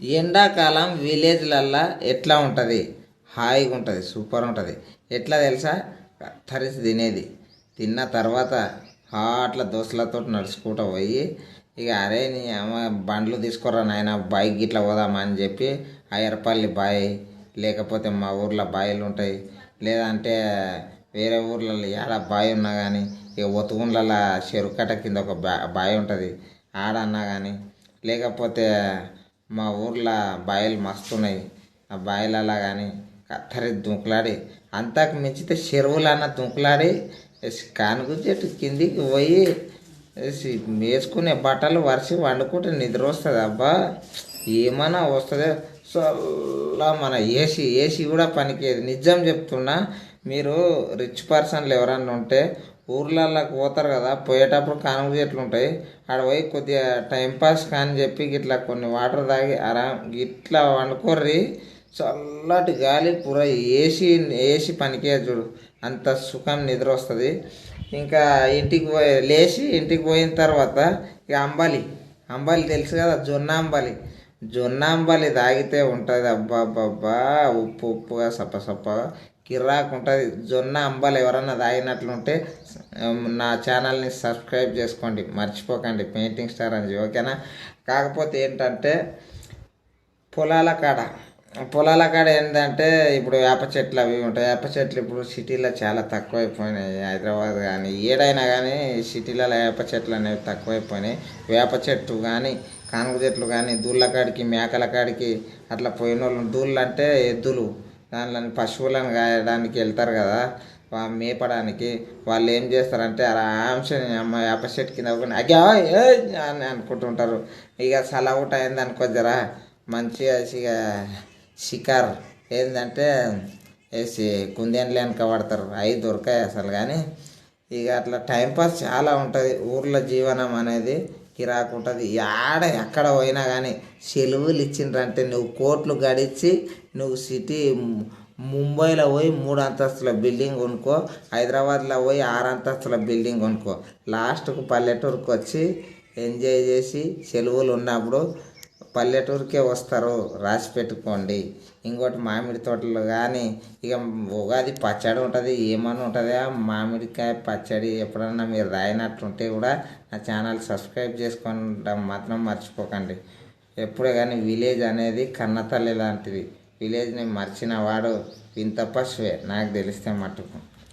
ఎండాకాలం విలేజ్లల్లో ఎట్లా ఉంటుంది? హాయిగా ఉంటుంది సూపర్ ఉంటుంది. ఎట్లా తెలుసా? తరిసి తినేది. తిన్న తర్వాత హాట్ల దోశలతో నడుచుకుంటూ పోయి ఇక అరే నీ అమ్మ బండ్లు తీసుకురా నాయన బైక్ గిట్ల పోదామా అని చెప్పి అయ్యర్పల్లి బాయ్ లేకపోతే మా ఊర్లో బాయిలు ఉంటాయి. లేదంటే వేరే ఊర్లలో ఏడ బావి ఉన్నా కానీ ఇక ఒతుగుండ్లలో చెరుకట్ట కింద ఒక బా బావి ఉంటుంది. ఆడన్నా కానీ లేకపోతే మా ఊర్లో బాయిలు మస్తున్నాయి. ఆ బాయిలలో కానీ కత్తరి దుంకులాడి అంతకు మించితే చెరువులన్న దుంకులాడి కానుగు చెట్టు కిందికి పోయి వేసుకునే బట్టలు వరిసి వండుకుంటే నిద్ర వస్తుంది. అబ్బా ఏమన్నా వస్తుంది. చల్ల మన ఏసీ ఏసీ కూడా పనికేది నిజం చెప్తున్నా మీరు రిచ్ పర్సన్లు ఎవరన్నా ఉంటే ఊర్లలోకి పోతారు కదా పోయేటప్పుడు కానుక చెట్లు ఉంటాయి. ఆడ పోయి కొద్దిగా టైంపాస్ కానీ చెప్పి ఇట్లా కొన్ని వాటర్ తాగి ఆరాం ఇట్లా వండుకోర్రి. చల్లటి గాలి పూర ఏసీ ఏసీ పనికే చూడు. అంత సుఖం నిద్ర వస్తుంది. ఇంకా ఇంటికి పోయి లేచి ఇంటికి పోయిన తర్వాత ఇక అంబలి అంబలి తెలుసు కదా జొన్న అంబలి. జొన్న అంబలి తాగితే ఉంటుంది. అబ్బా అబ్బా ఉప్పు ఉప్పుగా సప్ప సప్పగా. కిర్రాకు ఉంటుంది. జొన్న అంబలు ఎవరన్నా తాగినట్లుంటే నా ఛానల్ని సబ్స్క్రైబ్ చేసుకోండి. మర్చిపోకండి. పెయింటింగ్ స్టార్ అని ఓకేనా? కాకపోతే ఏంటంటే పొలాల కాడ. పొలాల కాడ ఏంటంటే ఇప్పుడు వేప చెట్లు అవి ఉంటాయి. వేప చెట్లు ఇప్పుడు సిటీలో చాలా తక్కువైపోయినాయి. హైదరాబాద్ కానీ ఏడైనా కానీ సిటీలలో వేప చెట్లు అనేవి తక్కువైపోయినాయి. వేప చెట్టు కానీ కానుక చెట్లు కానీ దూళ్ళ కాడికి మేకల కాడికి అట్లా పోయిన వాళ్ళు దూళ్ళు అంటే ఎద్దులు. దానిలో పశువులను గాయడానికి వెళ్తారు కదా మేపడానికి. వాళ్ళు ఏం చేస్తారంటే ఆరాంశ అమ్మ వేప చెట్టు కింద అగ్గా అని అనుకుంటుంటారు. ఇక సలవుట అయింది అనుకో జరా మంచిగా ఇక షికార్. ఏంటంటే వేసి కుందేన్లు వెనక పడతారు. అవి దొరకాయి అసలు కానీ ఇక అట్లా టైంపాస్ చాలా ఉంటుంది. ఊర్లో జీవనం అనేది కిరాకు ఉంటుంది ఆడ ఎక్కడ పోయినా కానీ సెలవులు ఇచ్చిండ్రంటే నువ్వు కోట్లు గడిచి నువ్వు సిటీ ముంబైలో పోయి మూడు అంతస్తుల బిల్డింగ్ కొనుక్కో హైదరాబాద్లో పోయి ఆరు అంతస్తుల బిల్డింగ్ కొనుక్కో. లాస్ట్కు పల్లెటూరుకు వచ్చి ఎంజాయ్ చేసి సెలవులు ఉన్నప్పుడు పల్లెటూరుకే వస్తారు. రాసి పెట్టుకోండి. ఇంకోటి మామిడి తోటలు కానీ ఇక ఉగాది పచ్చడి ఉంటుంది ఏమన్నా ఉంటుంది. మామిడికాయ పచ్చడి ఎప్పుడన్నా మీరు రాయినట్టుంటే కూడా నా ఛానల్ సబ్స్క్రైబ్ చేసుకోవడం మాత్రం మర్చిపోకండి. ఎప్పుడే కానీ విలేజ్ అనేది కన్నతల్లి లాంటిది. విలేజ్ని మర్చిన వాడు వింత పశువే నాకు తెలిస్తే మట్టుకు.